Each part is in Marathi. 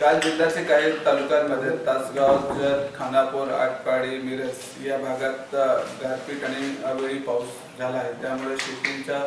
काल जिल्ह्याचे काही तालुक्यांमध्ये तासगाव जत खानापूर आटपाडी मिरज या भागात गारपीट आणि अवेळी पाऊस झाला आहे. त्यामुळे शेतींच्या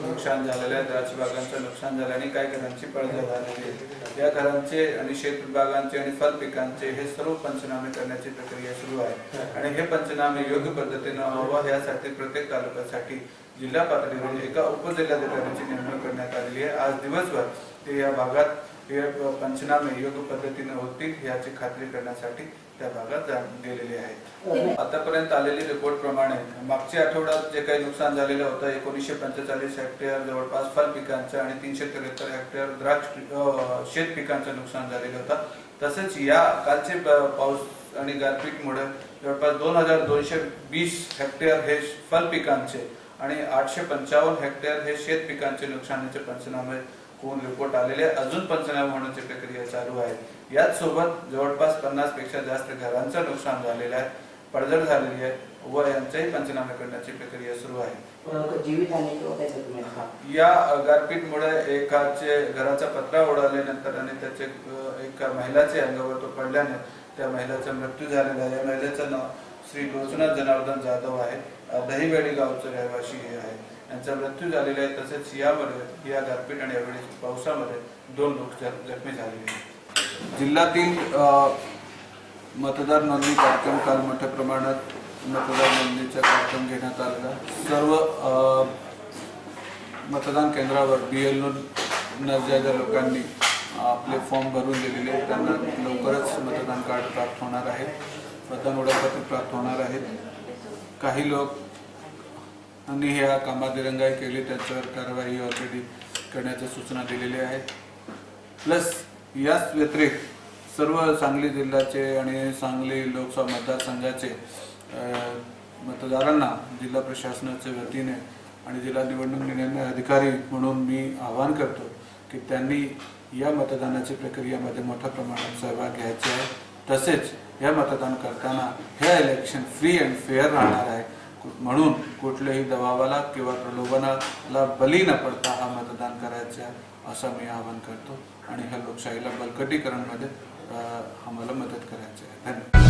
नुकसान झालेलं आहे द्राक्ष बागांचं नुकसान झालं आणि काही घरांची पडझड झालेली आहे. या घरांचे आणि शेत बागांचे आणि फल पिकांचे हे सर्व पंचनामे करण्याची प्रक्रिया सुरू आहे. आणि हे पंचनामे योग्य पद्धतीनं व्हावं यासाठी प्रत्येक तालुक्यासाठी जिल्हा पातळीवर एका उपजिल्हाधिकाऱ्यांची नेमणूक करण्यात आलेली आहे. आज दिवसभर ते या भागात हे पंचनामे योग्य पद्धतीने होतील याची खात्री करण्यासाठी त्या भागात गेलेले आहेत. आतापर्यंत आलेली रिपोर्ट प्रमाणे मागच्या आठवड्यात जे काही नुकसान झालेलं होतं एकोणीसशे पंचेचाळीस हेक्टर जवळपास फळ पिकांचं आणि तीनशे त्र्याहत्तर हेक्टर द्राक्ष शेत पिकांचं नुकसान झालेलं होतं. तसेच या कालचे पाऊस आणि गारपीटमुळे जवळपास दोन हजार दोनशे वीस हेक्टर हे फळ पिकांचे आणि आठशे पंचावन्न हेक्टर हे शेत पिकांचे नुकसानीचे पंचनामे होऊन रिपोर्ट आलेले. अजून पंचनामे होण्याची प्रक्रिया चालू आहे याच सोबत जवळपास पन्नासपेक्षा जास्त घरांचं नुकसान झालेलं आहे पडझड झालेली आहे व यांचेही पंचनामे करण्याची प्रक्रिया सुरू आहे. या गारपीटमुळे एकाचे घराचा पत्रा उडाल्यानंतर आणि त्याचे एका महिलाचे अंगावर तो पडल्याने त्या महिलेचा मृत्यू झालेला आहे या महिलेचं नाव श्री गोचनाथ जनार्दन जाधव आहेत दहीवाडी गावचे गावचं रहिवासी हे आहेत. यांचा मृत्यू झालेला आहे तसेच यामध्ये या गारपीट आणि यावेळी पावसामध्ये दोन लोक जखमी झालेले आहेत. जिल्ह्यातील मतदार नोंदणी कार्यक्रम काल मोठ्या प्रमाणात मतदार नोंदणीचा कार्यक्रम घेण्यात आलेला. सर्व मतदान केंद्रावर बी एल ज्या ज्या लोकांनी आपले फॉर्म भरून दिलेले आहेत. त्यांना लवकरच मतदान कार्ड प्राप्त होणार आहे. मतदान ओळखपत्र प्राप्त होणार आहेत. काही लोक आणि ह्या कामात दिरंगाई केली त्यांच्यावर कारवाई ऑलरेडी करण्याच्या सूचना दिलेल्या आहेत. प्लस याच व्यतिरिक्त सर्व सांगली जिल्ह्याचे आणि सांगली लोकसभा मतदारसंघाचे मतदारांना जिल्हा प्रशासनाच्या वतीने आणि जिल्हा निवडणूक निर्णय अधिकारी म्हणून मी आवाहन करतो की त्यांनी या मतदानाची प्रक्रियेमध्ये मोठ्या प्रमाणात सहभाग घ्यायचा आहे. तसेच या मतदान करताना हे इलेक्शन फ्री अँड फेअर राहणार आहे. म्हणून कुठल्याही दबावाला किंवा प्रलोभनाला बली न पडता हा मतदान करायचं आहे असं मी आवाहन करतो. आणि ह्या लोकशाहीला बळकटीकरणमध्ये आम्हाला मदत करायची आहे. धन्यवाद.